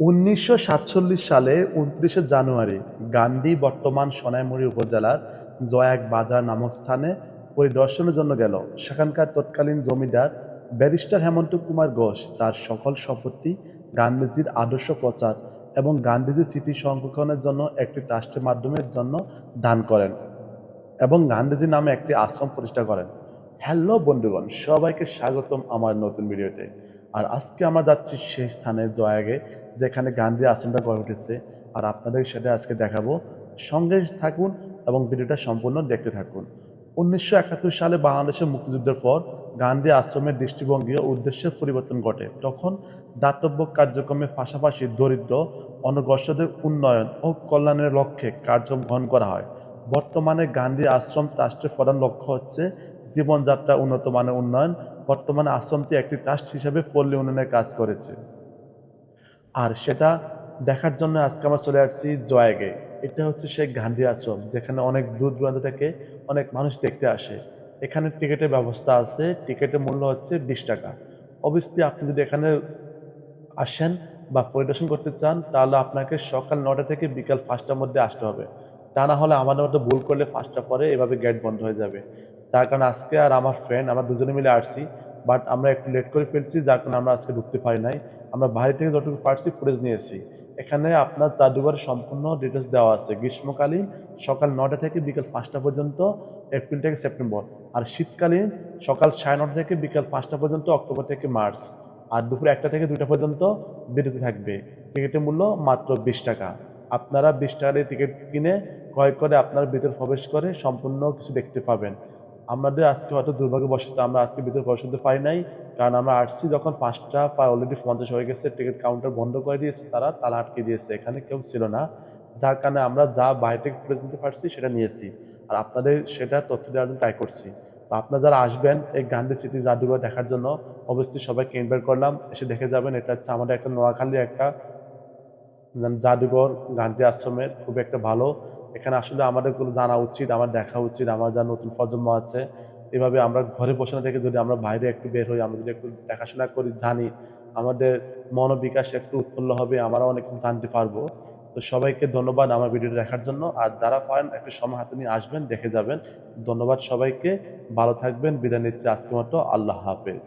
উনিশশো সাতচল্লিশ সালে উনত্রিশে জানুয়ারি গান্ধী বর্তমান সোনাইমুড়ি উপজেলার জয়াক বাজার নামক স্থানে পরিদর্শনের জন্য গেল। সেখানকার তৎকালীন জমিদার ব্যারিস্টার হেমন্ত কুমার ঘোষ তার সকল সম্পত্তি গান্ধীজির আদর্শ প্রচার এবং গান্ধীজির স্মৃতি সংরক্ষণের জন্য একটি ট্রাস্টের মাধ্যমে জন্য দান করেন এবং গান্ধীজি নামে একটি আশ্রম প্রতিষ্ঠা করেন। হ্যালো বন্ধুগণ, সবাইকে স্বাগতম আমার নতুন ভিডিওতে। আর আজকে আমরা যাচ্ছি সেই স্থানে জয়াগে, যেখানে গান্ধী আশ্রমটা গড়ে উঠেছে। আর আপনাদের সেটা আজকে দেখাবো। সঙ্গে থাকুন এবং ভিডিওটা সম্পূর্ণ দেখতে থাকুন। উনিশশো একাত্তর সালে বাংলাদেশের মুক্তিযুদ্ধের পর গান্ধী আশ্রমের দৃষ্টিভঙ্গি ও উদ্দেশ্যের পরিবর্তন ঘটে। তখন দাতব্য কার্যক্রমের পাশাপাশি দরিদ্র, অনগ্রসরদের উন্নয়ন ও কল্যাণের লক্ষ্যে কার্যক্রম গ্রহণ করা হয়। বর্তমানে গান্ধী আশ্রম ট্রাস্টের প্রধান লক্ষ্য হচ্ছে জীবনযাত্রা উন্নত মানের উন্নয়ন বর্তমানে আশ্রমটি একটি ট্রাস্ট হিসাবে পল্লী উন্নয়নের কাজ করেছে। আর সেটা দেখার জন্য আজকে আমরা চলে আসছি জয়াগে। এটা হচ্ছে সেই গান্ধী আশ্রম, যেখানে অনেক দূর দূরান্ত থেকে অনেক মানুষ দেখতে আসে। এখানে টিকিটের ব্যবস্থা আছে, টিকিটের মূল্য হচ্ছে বিশ টাকা। অবশ্যই আপনি যদি এখানে আসেন বা পরিদর্শন করতে চান, তাহলে আপনাকে সকাল নটা থেকে বিকাল পাঁচটার মধ্যে আসতে হবে। তা না হলে আমাদের মতো ভুল করলে পাঁচটা পরে এভাবে গেট বন্ধ হয়ে যাবে। তার কারণে আজকে আর আমার ফ্রেন্ড আমরা দুজনে মিলে আসছি বাট আমরা একটু লেট করে ফেলছি, যার কারণে আমরা আজকে ঢুকতে পারি নাই। আমরা বাইরে থেকে যতটুকু পারছি ফুটেজ নিয়েছি এখানে আপনার জাদুঘরের সম্পূর্ণ ডিটেলস দেওয়া আছে। গ্রীষ্মকালীন সকাল নটা থেকে বিকাল পাঁচটা পর্যন্ত, এপ্রিল থেকে সেপ্টেম্বর। আর শীতকালীন সকাল সাড়ে নটা থেকে বিকাল পাঁচটা পর্যন্ত, অক্টোবর থেকে মার্চ। আর দুপুর একটা থেকে দুইটা পর্যন্ত বিরতি থাকবে। টিকিটের মূল্য মাত্র বিশ টাকা। আপনারা বিশ টাকা দিয়ে টিকিট কিনে ক্রয় করে আপনার ভিতরে প্রবেশ করে সম্পূর্ণ কিছু দেখতে পাবেন। আমাদের আজকে হয়তো দুর্ভাগ্যবশত আমরা আজকে ভিতরে প্রবেশ করতে পারি নাই, কারণ আমরা আসছি যখন পাঁচটা প্রায় অলরেডি পঞ্চাশ হয়ে গেছে টিকিট কাউন্টার বন্ধ করে দিয়েছে তারা, তালা আটকে দিয়েছে, এখানে কেউ ছিল না। যার কারণে আমরা যা বাইরে থেকে ফুটেজ নিতে পারছি সেটা নিয়েছি। আর আপনাদের সেটা তথ্য দেওয়ার জন্য ট্রাই করছি। তো আপনারা যারা আসবেন এই গান্ধী স্মৃতি জাদুঘর দেখার জন্য, অবশ্যই সবাইকে ইনভাইট করলাম, এসে দেখে যাবেন, এটা হচ্ছে আমাদের একটা নোয়াখালী একটা জাদুঘর গান্ধী আশ্রমের খুব একটা ভালো। এখানে আসলে আমাদের জানা উচিত, আমার দেখা উচিত, আমার যা নতুন প্রজন্ম আছে, এভাবে আমরা ঘরে বসে না থেকে যদি আমরা বাইরে একটু বের হই, আমরা যদি একটু দেখাশোনা করি, জানি আমাদের মনোবিকাশ একটু উৎফুল্ল হবে, আমরা অনেক কিছু জানতে পারব। তো সবাইকে ধন্যবাদ আমার ভিডিওটা দেখার জন্য। আর যারা পারেন একটু সময় হাতে নিয়ে আসবেন, দেখে যাবেন। ধন্যবাদ সবাইকে। ভালো থাকবেন। বিদায় নিচ্ছে আজকে মতো। আল্লাহ হাফেজ।